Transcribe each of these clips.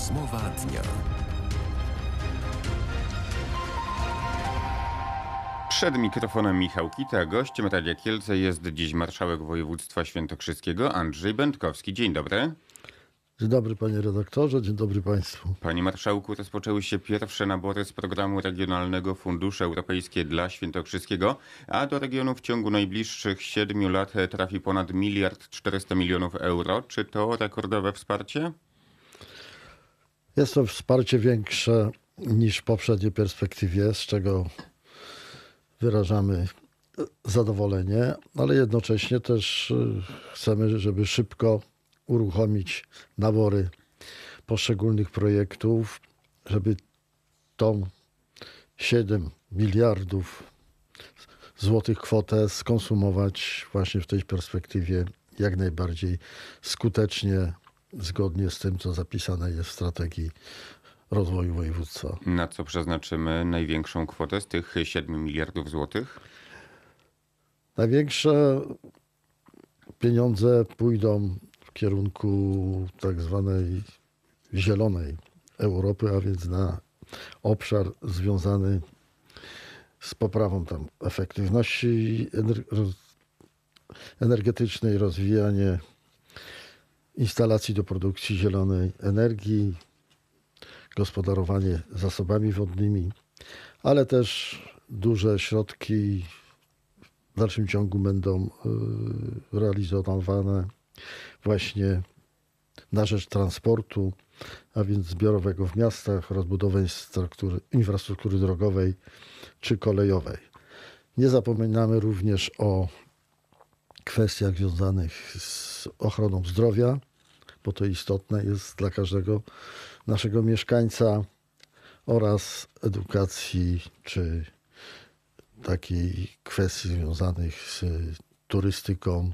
Rozmowa dnia. Przed mikrofonem Michał Kita, gościem Radia Kielce jest dziś marszałek województwa świętokrzyskiego Andrzej Będkowski. Dzień dobry. Dzień dobry panie redaktorze, dzień dobry państwu. Panie marszałku, rozpoczęły się pierwsze nabory z programu Regionalnego Funduszu Europejskie dla Świętokrzyskiego, a do regionu w ciągu najbliższych siedmiu lat trafi ponad miliard 400 milionów euro. Czy to rekordowe wsparcie? Jest to wsparcie większe niż w poprzedniej perspektywie, z czego wyrażamy zadowolenie, ale jednocześnie też y, chcemy, żeby szybko uruchomić nabory poszczególnych projektów, żeby tą 7 miliardów złotych kwotę skonsumować właśnie w tej perspektywie jak najbardziej skutecznie, zgodnie z tym, co zapisane jest w strategii rozwoju województwa. Na co przeznaczymy największą kwotę z tych 7 miliardów złotych? Największe pieniądze pójdą w kierunku tak zwanej zielonej Europy, a więc na obszar związany z poprawą tam efektywności energetycznej, rozwijanie instalacji do produkcji zielonej energii, gospodarowanie zasobami wodnymi, ale też duże środki w dalszym ciągu będą y, realizowane właśnie na rzecz transportu, a więc zbiorowego w miastach, rozbudowy struktury, infrastruktury drogowej czy kolejowej. Nie zapominamy również o kwestiach związanych z ochroną zdrowia, bo to istotne jest dla każdego naszego mieszkańca oraz edukacji czy takiej kwestii związanych z turystyką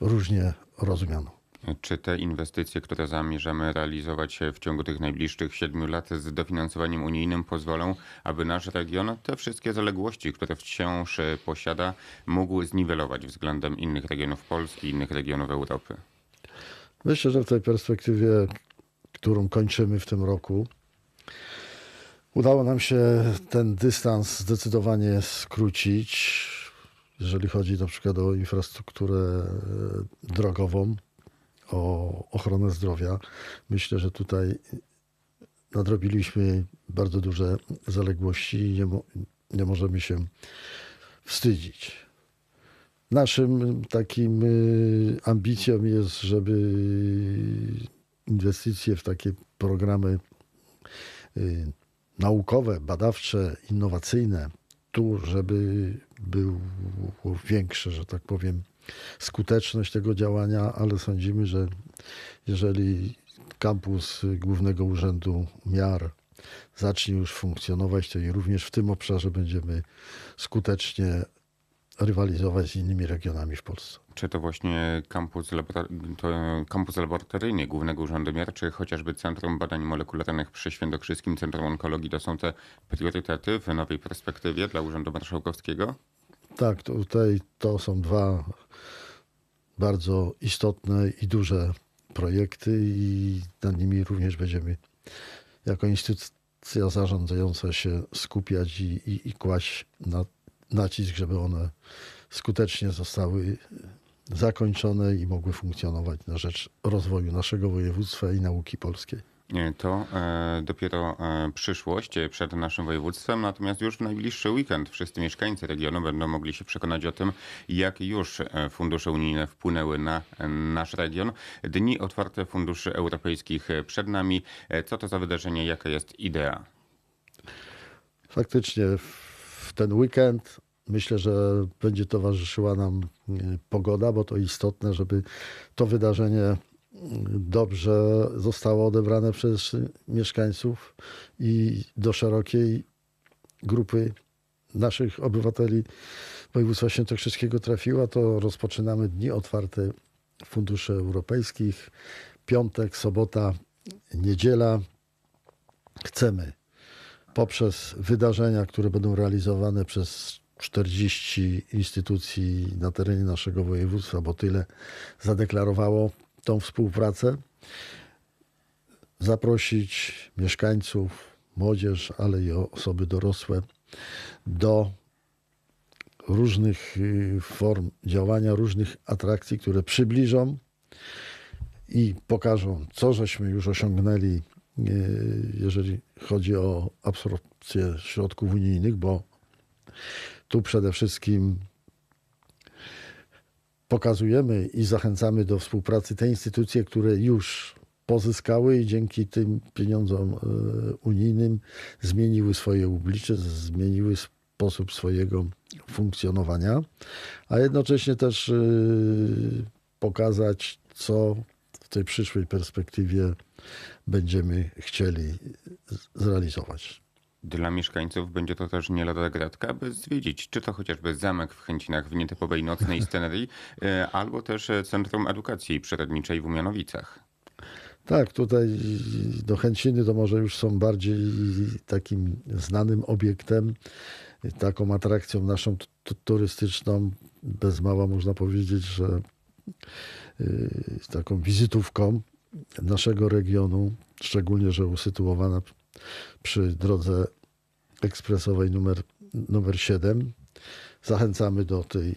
różnie rozumianą. Czy te inwestycje, które zamierzamy realizować w ciągu tych najbliższych siedmiu lat z dofinansowaniem unijnym pozwolą, aby nasz region te wszystkie zaległości, które wciąż posiada, mógł zniwelować względem innych regionów Polski, innych regionów Europy? Myślę, że w tej perspektywie, którą kończymy w tym roku, udało nam się ten dystans zdecydowanie skrócić, jeżeli chodzi na przykład o infrastrukturę e, drogową, o ochronę zdrowia. Myślę, że tutaj nadrobiliśmy bardzo duże zaległości i nie, mo- nie możemy się wstydzić. Naszym takim y, ambicją jest, żeby inwestycje w takie programy y, naukowe, badawcze, innowacyjne, tu, żeby było większe, że tak powiem, skuteczność tego działania, ale sądzimy, że jeżeli kampus Głównego Urzędu Miar zacznie już funkcjonować, to i również w tym obszarze będziemy skutecznie rywalizować z innymi regionami w Polsce. Czy to właśnie kampus, kampus laboratoryjny Głównego Urzędu Miar, czy chociażby Centrum Badań Molekularnych przy Świętokrzyskim Centrum Onkologii to są te priorytety w nowej perspektywie dla Urzędu Marszałkowskiego? Tak, tutaj to są dwa bardzo istotne i duże projekty i nad nimi również będziemy jako instytucja zarządzająca się skupiać i, i, i kłaść na, nacisk, żeby one skutecznie zostały zakończone i mogły funkcjonować na rzecz rozwoju naszego województwa i nauki polskiej. Nie, To e, dopiero e, przyszłość e, przed naszym województwem, natomiast już w najbliższy weekend wszyscy mieszkańcy regionu będą mogli się przekonać o tym, jak już e, fundusze unijne wpłynęły na e, nasz region. Dni otwarte funduszy europejskich e, przed nami. E, Co to za wydarzenie, jaka jest idea? Faktycznie w ten weekend myślę, że będzie towarzyszyła nam e, pogoda, bo to istotne, żeby to wydarzenie dobrze zostało odebrane przez mieszkańców i do szerokiej grupy naszych obywateli województwa świętokrzyskiego trafiła, to rozpoczynamy dni otwarte funduszy europejskich. Piątek, sobota, niedziela. Chcemy poprzez wydarzenia, które będą realizowane przez 40 instytucji na terenie naszego województwa, bo tyle zadeklarowało tą współpracę. zaprosić mieszkańców, młodzież, ale i osoby dorosłe do różnych y, form działania, różnych atrakcji, które przybliżą i pokażą, co żeśmy już osiągnęli, y, jeżeli chodzi o absorpcję środków unijnych, bo tu przede wszystkim pokazujemy i zachęcamy do współpracy te instytucje, które już pozyskały i dzięki tym pieniądzom e, unijnym zmieniły swoje oblicze, zmieniły sposób swojego funkcjonowania, a jednocześnie też e, pokazać, co w tej przyszłej perspektywie będziemy chcieli zrealizować. Dla mieszkańców będzie to też nie lada gratka, by zwiedzić czy to chociażby zamek w Chęcinach w nietypowej nocnej scenerii, e, albo też e, Centrum Edukacji Przyrodniczej w Umianowicach. Tak, tutaj do Chęciny to może już są bardziej takim znanym obiektem, taką atrakcją naszą turystyczną. Bez mała można powiedzieć, że y, taką wizytówką naszego regionu, szczególnie, że usytuowana przy drodze ekspresowej numer, numer 7. Zachęcamy do tej,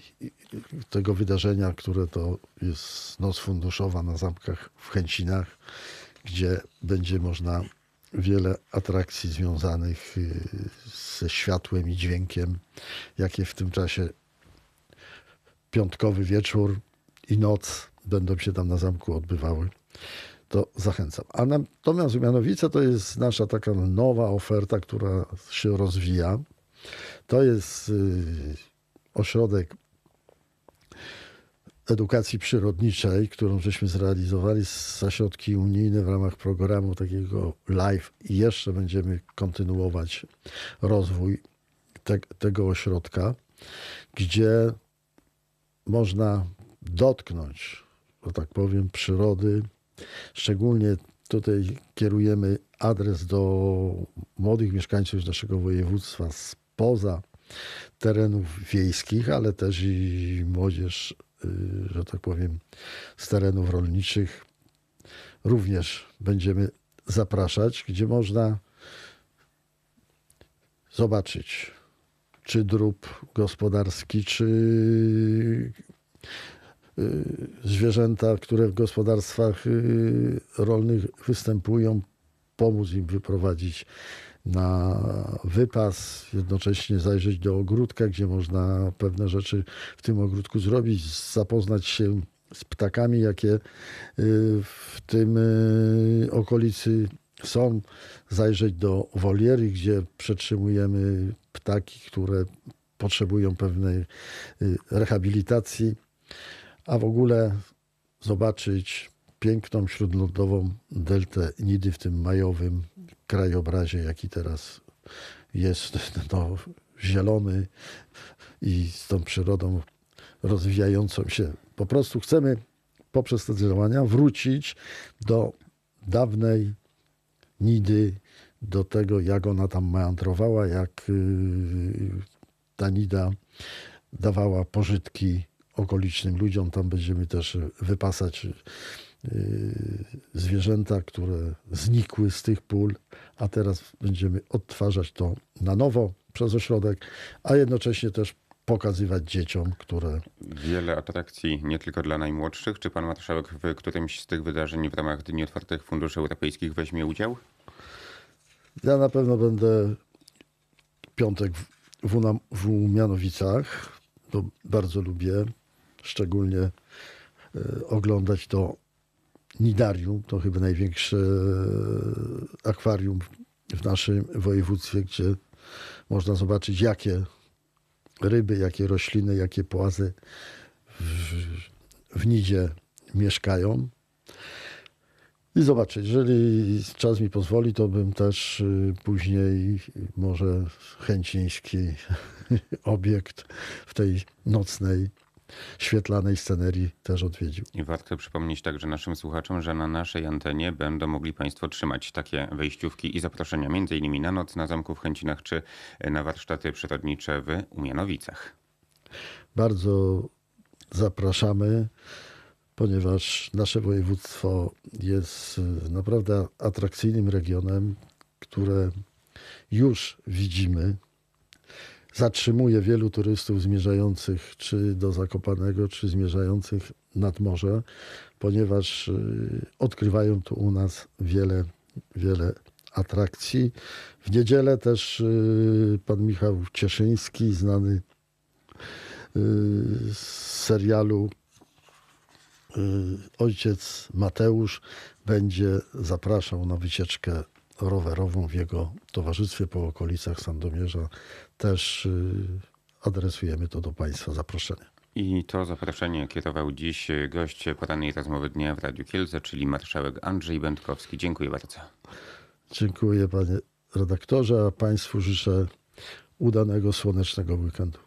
tego wydarzenia, które to jest Noc Funduszowa na zamkach w Chęcinach, gdzie będzie można wiele atrakcji związanych y, ze światłem i dźwiękiem, jakie w tym czasie piątkowy wieczór i noc będą się tam na zamku odbywały to zachęcam. A natomiast Mianowice to jest nasza taka nowa oferta, która się rozwija. To jest y, ośrodek edukacji przyrodniczej, którą żeśmy zrealizowali za środki unijne w ramach programu takiego live i jeszcze będziemy kontynuować rozwój te, tego ośrodka, gdzie można dotknąć, że tak powiem, przyrody, Szczególnie tutaj kierujemy adres do młodych mieszkańców naszego województwa spoza terenów wiejskich, ale też i młodzież, y, że tak powiem, z terenów rolniczych. Również będziemy zapraszać, gdzie można zobaczyć, czy drób gospodarski, czy zwierzęta, które w gospodarstwach y, rolnych występują, pomóc im wyprowadzić na wypas, jednocześnie zajrzeć do ogródka, gdzie można pewne rzeczy w tym ogródku zrobić, zapoznać się z ptakami, jakie y, w tym okolicy są, zajrzeć do woliery, gdzie przetrzymujemy ptaki, które potrzebują pewnej rehabilitacji a w ogóle zobaczyć piękną śródlądową deltę Nidy w tym majowym krajobrazie, jaki teraz jest no, zielony i z tą przyrodą rozwijającą się. Po prostu chcemy poprzez te działania wrócić do dawnej Nidy, do tego, jak ona tam meandrowała, jak y, ta Nida dawała pożytki okolicznym ludziom. Tam będziemy też wypasać y, zwierzęta, które znikły z tych pól, a teraz będziemy odtwarzać to na nowo przez ośrodek, a jednocześnie też pokazywać dzieciom, które. Wiele atrakcji nie tylko dla najmłodszych. Czy pan marszałek w którymś z tych wydarzeń w ramach Dni Otwartych Funduszy Europejskich weźmie udział? Ja na pewno będę piątek w, w, w Mianowicach. To bardzo lubię szczególnie e, oglądać to Nidarium, to chyba największe e, akwarium w naszym województwie, gdzie można zobaczyć, jakie ryby, jakie rośliny, jakie płazy w, w Nidzie mieszkają. I zobaczyć, jeżeli czas mi pozwoli, to bym też e, później może chęciński obiekt w tej nocnej świetlanej scenerii też odwiedził. I warto przypomnieć także naszym słuchaczom, że na naszej antenie będą mogli Państwo trzymać takie wejściówki i zaproszenia m.in. na noc na Zamku w Chęcinach czy na warsztaty przyrodnicze w Umianowicach. Bardzo zapraszamy. ponieważ nasze województwo jest y, naprawdę atrakcyjnym regionem, które już widzimy, zatrzymuje wielu turystów zmierzających czy do Zakopanego, czy zmierzających nad morze, ponieważ y, odkrywają tu u nas wiele, wiele atrakcji. W niedzielę też y, pan Michał Cieszyński, znany y, z serialu Ojciec Mateusz, będzie zapraszał na wycieczkę rowerową w jego towarzystwie po okolicach Sandomierza. Też y, adresujemy to do Państwa zaproszenie. I to zaproszenie kierował dziś gość porannej rozmowy dnia w Radiu Kielce, czyli marszałek Andrzej Będkowski. Dziękuję bardzo. Dziękuję panie redaktorze, a Państwu życzę udanego słonecznego weekendu.